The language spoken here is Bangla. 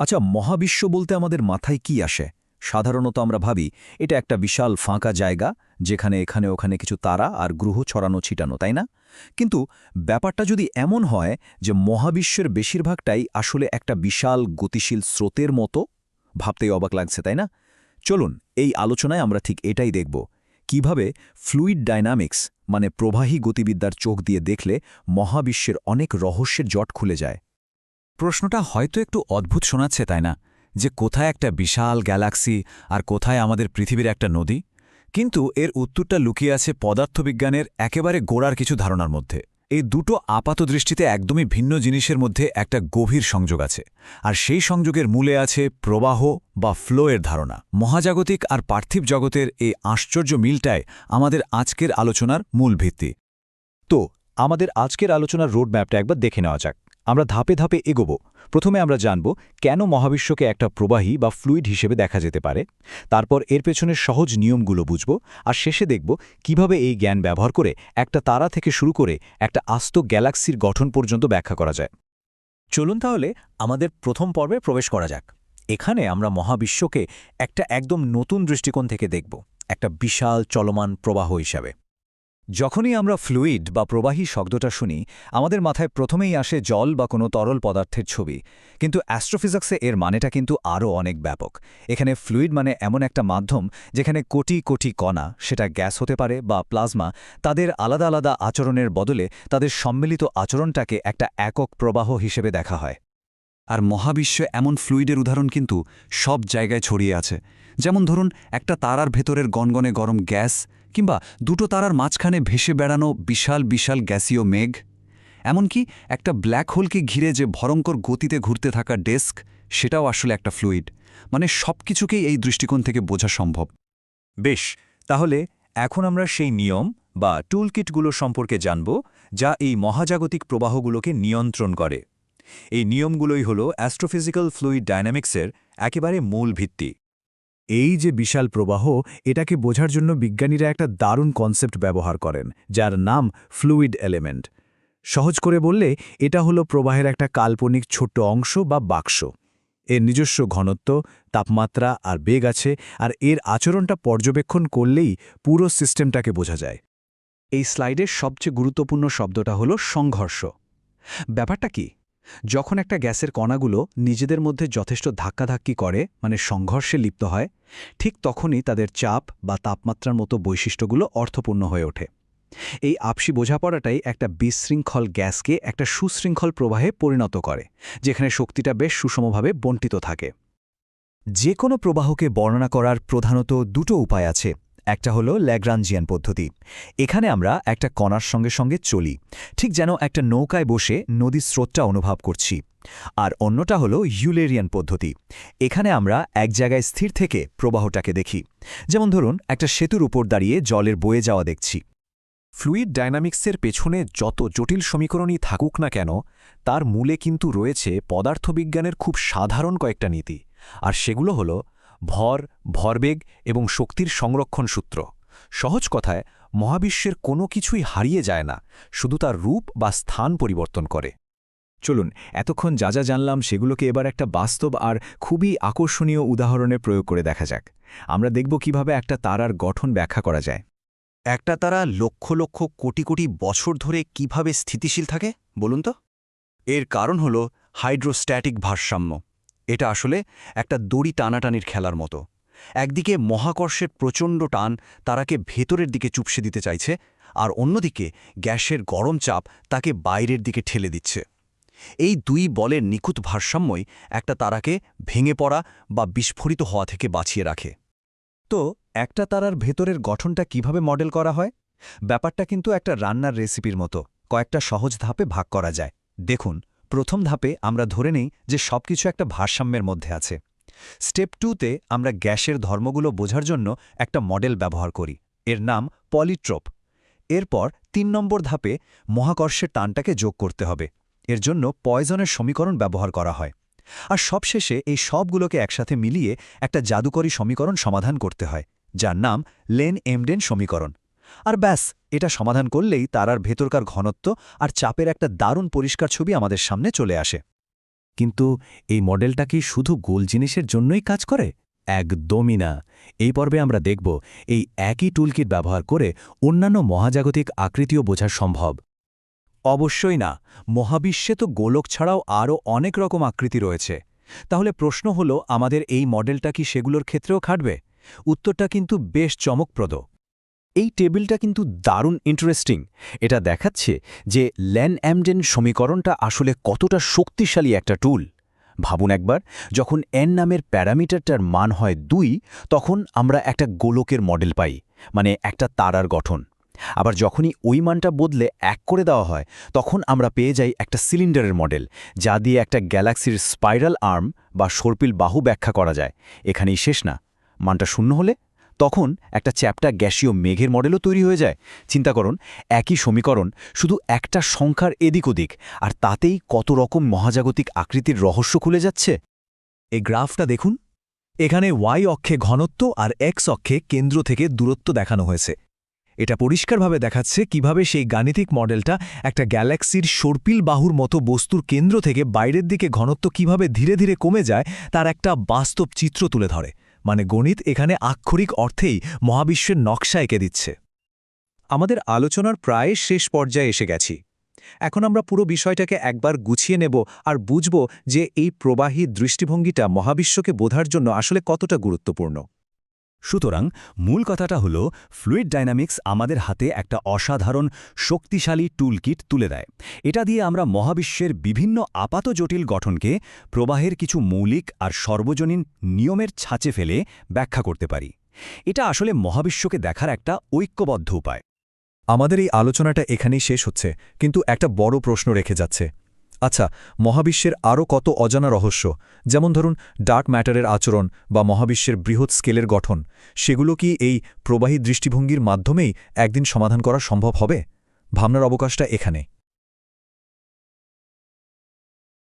আচ্ছা মহাবিশ্ব বলতে আমাদের মাথায় কি আসে? সাধারণত আমরা ভাবি, এটা একটা বিশাল ফাঁকা জায়গা, যেখানে এখানে ওখানে কিছু তারা আর গ্রহ ছড়ানো ছিটানো, তাই না? কিন্তু ব্যাপারটা যদি এমন হয় যে মহাবিশ্বের বেশিরভাগটাই আসলে একটা বিশাল গতিশীল স্রোতের মতো, ভাবতেই অবাক লাগছে, তাই না? চলুন, এই আলোচনায় আমরা ঠিক এটাই দেখব। কীভাবে ফ্লুইড ডাইনামিক্স মানে প্রবাহী গতিবিদ্যার চোখ দিয়ে দেখলে মহাবিশ্বের অনেক রহস্যের জট খুলে যায়? প্রশ্নটা হয়তো একটু অদ্ভুত শোনাচ্ছে, তাই না? যে কোথায় একটা বিশাল গ্যালাক্সি আর কোথায় আমাদের পৃথিবীর একটা নদী? কিন্তু এর উত্তরটা লুকিয়ে আছে পদার্থবিজ্ঞানের একেবারে গোড়ার কিছু ধারণার মধ্যে। এই দুটো আপাত দৃষ্টিতে একদমই ভিন্ন জিনিসের মধ্যে একটা গভীর সংযোগ আছে। আর সেই সংযোগের মূলে আছে প্রবাহ বা ফ্লো এর ধারণা। মহাজাগতিক আর পার্থিব জগতের এই আশ্চর্য মিলটায় আমাদের আজকের আলোচনার মূল ভিত্তি। তো, আমাদের আজকের আলোচনার রোড ম্যাপটা একবার দেখে নেওয়া যাক। আমরা ধাপে ধাপে এগোব। প্রথমে আমরা জানব কেন মহাবিশ্বকে একটা প্রবাহী বা ফ্লুইড হিসেবে দেখা যেতে পারে। তারপর এর পেছনের সহজ নিয়মগুলো বুঝব আর শেষে দেখব কীভাবে এই জ্ঞান ব্যবহার করে একটা তারা থেকে শুরু করে একটা আস্ত গ্যালাক্সির গঠন পর্যন্ত ব্যাখ্যা করা যায়। চলুন তাহলে আমাদের প্রথম পর্বে প্রবেশ করা যাক। এখানে আমরা মহাবিশ্বকে একটা একদম নতুন দৃষ্টিকোণ থেকে দেখব, একটা বিশাল চলমান প্রবাহ হিসাবে। যখনই আমরা ফ্লুইড বা প্রবাহী শব্দটা শুনি, আমাদের মাথায় প্রথমেই আসে জল বা কোনো তরল পদার্থের ছবি। কিন্তু অ্যাস্ট্রোফিজিক্সে এর মানেটা কিন্তু আরও অনেক ব্যাপক। এখানে ফ্লুইড মানে এমন একটা মাধ্যম যেখানে কোটি কোটি কণা, সেটা গ্যাস হতে পারে বা প্লাজমা, তাদের আলাদা আলাদা আচরণের বদলে তাদের সম্মিলিত আচরণটাকে একটা একক প্রবাহ হিসেবে দেখা হয়। আর মহাবিশ্বে এমন ফ্লুইডের উদাহরণ কিন্তু সব জায়গায় ছড়িয়ে আছে। যেমন ধরুন, একটা তারার ভেতরের গনগনে গরম গ্যাস কিংবা দুটো তারার মাঝখানে ভেসে বেড়ানো বিশাল বিশাল গ্যাসীয় মেঘ, এমনকি একটা ব্ল্যাক হোলকে ঘিরে যে ভয়ঙ্কর গতিতে ঘুরতে থাকা ডেস্ক, সেটাও আসলে একটা ফ্লুইড। মানে সব কিছুকেই এই দৃষ্টিকোণ থেকে বোঝা সম্ভব। বেশ, তাহলে এখন আমরা সেই নিয়ম বা টুলকিটগুলো সম্পর্কে জানব, যা এই মহাজাগতিক প্রবাহগুলোকে নিয়ন্ত্রণ করে। এই নিয়মগুলোই হল অ্যাস্ট্রোফিজিক্যাল ফ্লুইড ডায়নামিক্সের একেবারে মূল ভিত্তি। এই যে বিশাল প্রবাহ, এটাকে বোঝার জন্য বিজ্ঞানীরা একটা দারুণ কনসেপ্ট ব্যবহার করেন, যার নাম ফ্লুইড এলিমেন্ট। সহজ করে বললে, এটা হলো প্রবাহের একটা কাল্পনিক ছোট্ট অংশ বা বাক্স। এর নিজস্ব ঘনত্ব, তাপমাত্রা আর বেগ আছে, আর এর আচরণটা পর্যবেক্ষণ করলেই পুরো সিস্টেমটাকে বোঝা যায়। এই স্লাইডের সবচেয়ে গুরুত্বপূর্ণ শব্দটা হলো সংঘর্ষ। ব্যাপারটা কি? যখন একটা গ্যাসের কণাগুলো নিজেদের মধ্যে যথেষ্ট ধাক্কাধাক্কি করে মানে সংঘর্ষে লিপ্ত হয়, ঠিক তখনই তাদের চাপ বা তাপমাত্রার মতো বৈশিষ্ট্যগুলো অর্থপূর্ণ হয়ে ওঠে। এই আপসি বোঝাপড়াটাই একটা বিশৃঙ্খল গ্যাসকে একটা সুশৃঙ্খল প্রবাহে পরিণত করে, যেখানে শক্তিটা বেশ সুষমভাবে বন্টিত থাকে। যে কোনো প্রবাহকে বর্ণনা করার প্রধানত দুটো উপায় আছে। একটা হলো ল্যাগ্রাঞ্জিয়ান পদ্ধতি। এখানে আমরা একটা কণার সঙ্গে সঙ্গে চলি, ঠিক যেন একটা নৌকায় বসে নদীর স্রোতটা অনুভব করছি। আর অন্যটা হলো ইউলেরিয়ান পদ্ধতি। এখানে আমরা এক জায়গায় স্থির থেকে প্রবাহটাকে দেখি। যেমন ধরুন, একটা সেতুর উপর দাঁড়িয়ে জলের বয়ে যাওয়া দেখছি। ফ্লুইড ডায়নামিক্সের পেছনে যত জটিল সমীকরণই থাকুক না কেন, তার মূলে কিন্তু রয়েছে পদার্থবিজ্ঞানের খুব সাধারণ কয়েকটা নীতি। আর সেগুলো হলো ভর, ভরবেগ এবং শক্তির সংরক্ষণ সূত্র। সহজ কথায়, মহাবিশ্বের কোনো কিছুই হারিয়ে যায় না, শুধু তার রূপ বা স্থান পরিবর্তন করে। চলুন, এতক্ষণ যা যা জানলাম সেগুলোকে এবার একটা বাস্তব আর খুবই আকর্ষণীয় উদাহরণে প্রয়োগ করে দেখা যাক। আমরা দেখব কীভাবে একটা তারার গঠন ব্যাখ্যা করা যায়। একটা তারা লক্ষ লক্ষ কোটি কোটি বছর ধরে কীভাবে স্থিতিশীল থাকে, বলুন তো? এর কারণ হল হাইড্রোস্ট্যাটিক ভারসাম্য। এটা আসলে একটা দড়ি টানাটানির খেলার মতো। একদিকে মহাকর্ষের প্রচণ্ড টান তারাকে ভেতরের দিকে চুপসে দিতে চাইছে, আর অন্যদিকে গ্যাসের গরম চাপ তাকে বাইরের দিকে ঠেলে দিচ্ছে। এই দুই বলের নিখুঁত ভারসাম্যই একটা তারাকে ভেঙে পড়া বা বিস্ফোরিত হওয়া থেকে বাঁচিয়ে রাখে। তো একটা তারার ভেতরের গঠনটা কীভাবে মডেল করা হয়? ব্যাপারটা কিন্তু একটা রান্নার রেসিপির মতো, কয়েকটা সহজ ধাপে ভাগ করা যায়। দেখুন প্রথম ধাপে আমরা ধরে নেই যে সবকিছু একটা ভারসাম্যের মধ্যে আছে। স্টেপ টুতে আমরা গ্যাসের ধর্মগুলো বোঝার জন্য একটা মডেল ব্যবহার করি। এর নাম পলিট্রোপ। এরপর তিন নম্বর ধাপে মহাকর্ষের টানটাকে যোগ করতে হবে। এর জন্য পয়জনের সমীকরণ ব্যবহার করা হয়। আর সবশেষে এই সবগুলোকে একসাথে মিলিয়ে একটা জাদুকরী সমীকরণ সমাধান করতে হয়, যার নাম লেন এমডেন সমীকরণ। আর ব্যাস এটা সমাধান করলেই তারার ভেতরকার ঘনত্ব আর চাপের একটা দারুণ পরিষ্কার ছবি আমাদের সামনে চলে আসে। কিন্তু এই মডেলটা কি শুধু গোল জিনিসের জন্যই কাজ করে? একদমই না। এই পর্বে আমরা দেখব এই একই টুলকিট ব্যবহার করে অন্যান্য মহাজাগতিক আকৃতিও বোঝা সম্ভব। অবশ্যই না। মহাবিশ্বে তো গোলক ছাড়াও আরও অনেক রকম আকৃতি রয়েছে। তাহলে প্রশ্ন হল, আমাদের এই মডেলটা কি সেগুলোর ক্ষেত্রেও খাটবে? উত্তরটা কিন্তু বেশ চমকপ্রদ। এই টেবিলটা কিন্তু দারুণ ইন্টারেস্টিং এটা দেখাচ্ছে যে ল্যান অ্যামডেন সমীকরণটা আসলে কতটা শক্তিশালী একটা টুল ভাবুন একবার, যখন এন নামের প্যারামিটারটার মান হয় দুই, তখন আমরা একটা গোলকের মডেল পাই মানে একটা তারার গঠন। আবার যখনই ওই মানটা বদলে এক করে দেওয়া হয়, তখন আমরা পেয়ে যাই একটা সিলিন্ডারের মডেল যা দিয়ে একটা গ্যালাক্সির স্পাইরাল আর্ম বা সর্পিল বাহু ব্যাখ্যা করা যায়। এখানেই শেষ না। মানটা শূন্য হলে তখন একটা চ্যাপ্টা গ্যাসীয় মেঘের মডেলও তৈরি হয়ে যায়। চিন্তা করুন, একই সমীকরণ শুধু একটা সংখ্যার এদিক ওদিক, আর তাতেই কত রকম মহাজাগতিক আকৃতির রহস্য খুলে যাচ্ছে? এই গ্রাফটা দেখুন। এখানে ওয়াই অক্ষে ঘনত্ব আর এক্স অক্ষে কেন্দ্র থেকে দূরত্ব দেখানো হয়েছে। এটা পরিষ্কারভাবে দেখাচ্ছে কীভাবে সেই গাণিতিক মডেলটা একটা গ্যালাক্সির সর্পিল বাহুর মতো বস্তুর কেন্দ্র থেকে বাইরের দিকে ঘনত্ব কীভাবে ধীরে ধীরে কমে যায়, তার একটা বাস্তব চিত্র তুলে ধরে। মানে গণিত এখানে আক্ষরিক অর্থেই মহাবিশ্বের নকশা এঁকে দিচ্ছে। আমাদের আলোচনার প্রায় শেষ পর্যায়ে এসে গেছি। এখন আমরা পুরো বিষয়টাকে একবার গুছিয়ে নেব আর বুঝব যে এই প্রবাহী দৃষ্টিভঙ্গিটা মহাবিশ্বকে বোঝার জন্য আসলে কতটা গুরুত্বপূর্ণ। সুতরাং মূল কথাটা হল ফ্লুইড ডাইনামিক্স আমাদের হাতে একটা অসাধারণ শক্তিশালী টুলকিট তুলে দেয়। এটা দিয়ে আমরা মহাবিশ্বের বিভিন্ন আপাত জটিল গঠনকে প্রবাহের কিছু মৌলিক আর সর্বজনীন নিয়মের ছাঁচে ফেলে ব্যাখ্যা করতে পারি। এটা আসলে মহাবিশ্বকে দেখার একটা ঐক্যবদ্ধ উপায়। আমাদের এই আলোচনাটা এখানেই শেষ হচ্ছে, কিন্তু একটা বড় প্রশ্ন রেখে যাচ্ছে। আচ্ছা মহাবিশ্বের আরও কত অজানা রহস্য? যেমন ধরুন, ডার্ক ম্যাটারের আচরণ বা মহাবিশ্বের বৃহৎ স্কেলের গঠন। সেগুলো কি এই প্রবাহী দৃষ্টিভঙ্গির মাধ্যমেই একদিন সমাধান করা সম্ভব হবে? ভাবনার অবকাশটা এখানে।